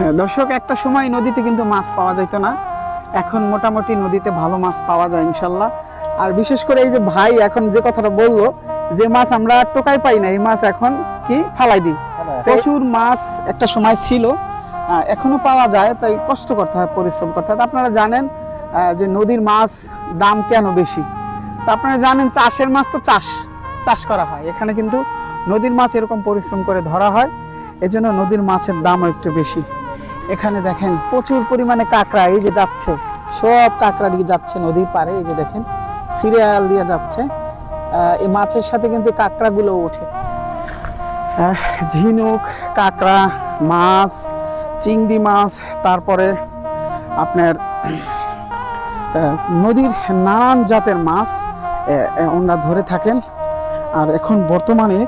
হ্যাঁ, দর্শক একটা সময় নদীতে কিন্তু মাছ পাওয়া যেত না। এখন মোটামুটি নদীতে ভালো মাছ পাওয়া যায় ইনশাল্লাহ। আর বিশেষ করে এই যে ভাই এখন যে কথাটা বলল যে মাছ আমরা টোকাই পাই না এই মাছ এখন কি ফালাই দিই। প্রচুর মাছ একটা সময় ছিল এখনও পাওয়া যায় তাই কষ্ট করতে হয় পরিশ্রম করতে হয়। তা আপনারা জানেন যে নদীর মাছ দাম কেন বেশি? তা আপনারা জানেন চাষের মাছ তো চাষ চাষ করা হয়। এখানে কিন্তু নদীর মাছ এরকম পরিশ্রম করে ধরা হয় এজন্য নদীর মাছের দামও একটু বেশি। এখানে দেখেন প্রচুর পরিমাণে কাঁকড়া, এই যে যাচ্ছে। সব কাঁকড়া দিয়ে যাচ্ছে, নদীর পাড়ে, এই যে দেখেন, সিরিয়াল দিয়ে যাচ্ছে। এই মাছের সাথে কিন্তু কাঁকড়াগুলো ওঠে। ঝিনুক, কাঁকড়া, মাছ, চিংড়ি মাছ, তারপরে আপনার নদীর নানান জাতের মাছ ওনারা ধরে থাকেন। আর এখন বর্তমানে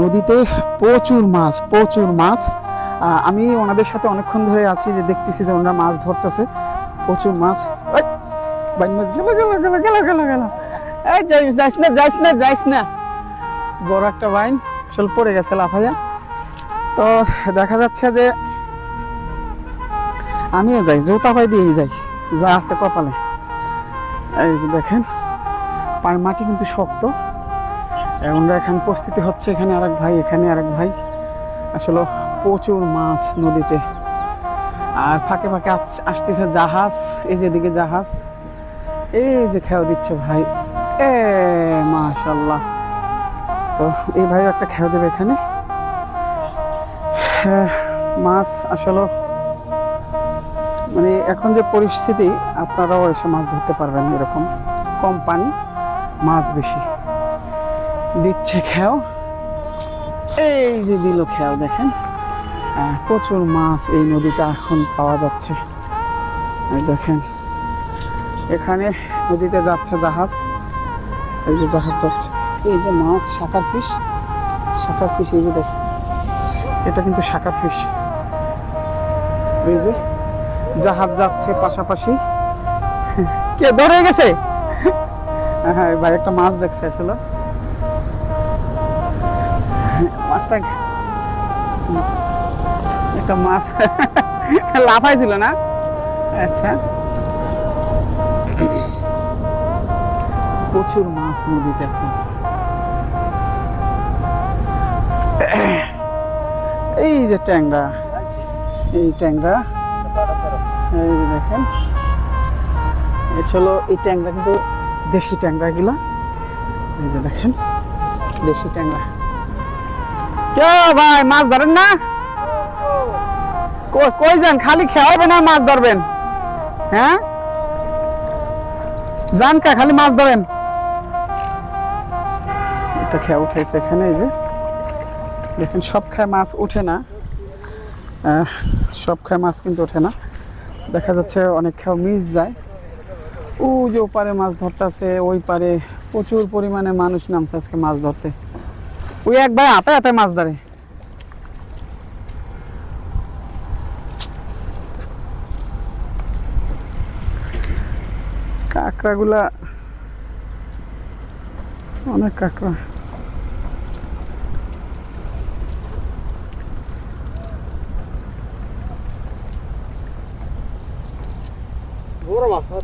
নদীতে প্রচুর মাছ প্রচুর মাছ। আমি ওনাদের সাথে অনেকক্ষণ ধরে আছি যে দেখতেছি যে ওনারা মাছ ধরতেছে। প্রচুর মাছ। মাছ, গেল গেল গেল গেল গেল গেল। যাইস না যাইস না যাইস না বড় একটা বাইন, আসলে পড়ে গেছে লাফাইয়া। তো দেখা যাচ্ছে যে আমিও যাই, জুতা পাই দিয়েই যাই, যা আছে কপালে। এই যে দেখেন মাটি কিন্তু শক্ত। আমরা এখানে প্রস্তুতি হচ্ছে, এখানে আরেক ভাই, এখানে আরেক ভাই। আসলে প্রচুর মাছ নদীতে। আর ফাঁকে ফাঁকে আস- আসতেছে জাহাজ এই যে এদিকে জাহাজ। এই যে খেয়াল দিচ্ছে ভাই। এ মাশাল্লাহ তো এই ভাই একটা খেয়াল দেবে এখানে। হ্যাঁ, মাছ আসলে মানে এখন যে পরিস্থিতি আপনারাও এসে মাছ ধরতে পারবেন এরকম। কম পানি মাছ বেশি। দিচ্ছে খেয়াও এই যে দিল খেয়াল দেখেন। প্রচুর মাছ এই নদীতে এখন পাওয়া যাচ্ছে। দেখেন, এখানে নদীতে যাচ্ছে জাহাজ। এই যে জাহাজ যাচ্ছে। এই যে মাছ, শাকার ফিশ। শাকার ফিশ, এই যে দেখেন। এটা কিন্তু শাকার ফিশ। এই যে জাহাজ যাচ্ছে পাশাপাশি। কে ধরে গেছে? হ্যাঁ ভাই, একটা মাছ দেখছে আসলে। মাছটা একটা মাছ। লাফাইছিল না? আচ্ছা। প্রচুর মাছ নদীতে এখন। এই যে ট্যাংরা। এই ট্যাংরা। এই যে দেখেন। হলো এই ট্যাংরা কিন্তু দেশি ট্যাংরা এগুলা। এই যে দেখেন, দেশি ট্যাংরা। কে ভাই, মাছ ধরেন না? কই- যান? খালি খেয়াবেন না মাছ ধরবেন। হ্যাঁ? যান কা, খালি মাছ ধরেন। এটা খেয়া উঠেছে এখানে, এই যে। দেখেন, সব খায় মাছ ওঠে না। সব খায় মাছ কিন্তু ওঠে না। দেখা যাচ্ছে অনেক খেয়া মিস যায়। ও যে ওপারে মাছ ধরতেছে, ওই পারে প্রচুর পরিমাণে মানুষ নামছে আজকে মাছ ধরতে। ওই এক ভাই হাতে হাতে মাছ ধরে। কাঁকড়াগুলা অনেক কাঁকড়া। বড় মাছ না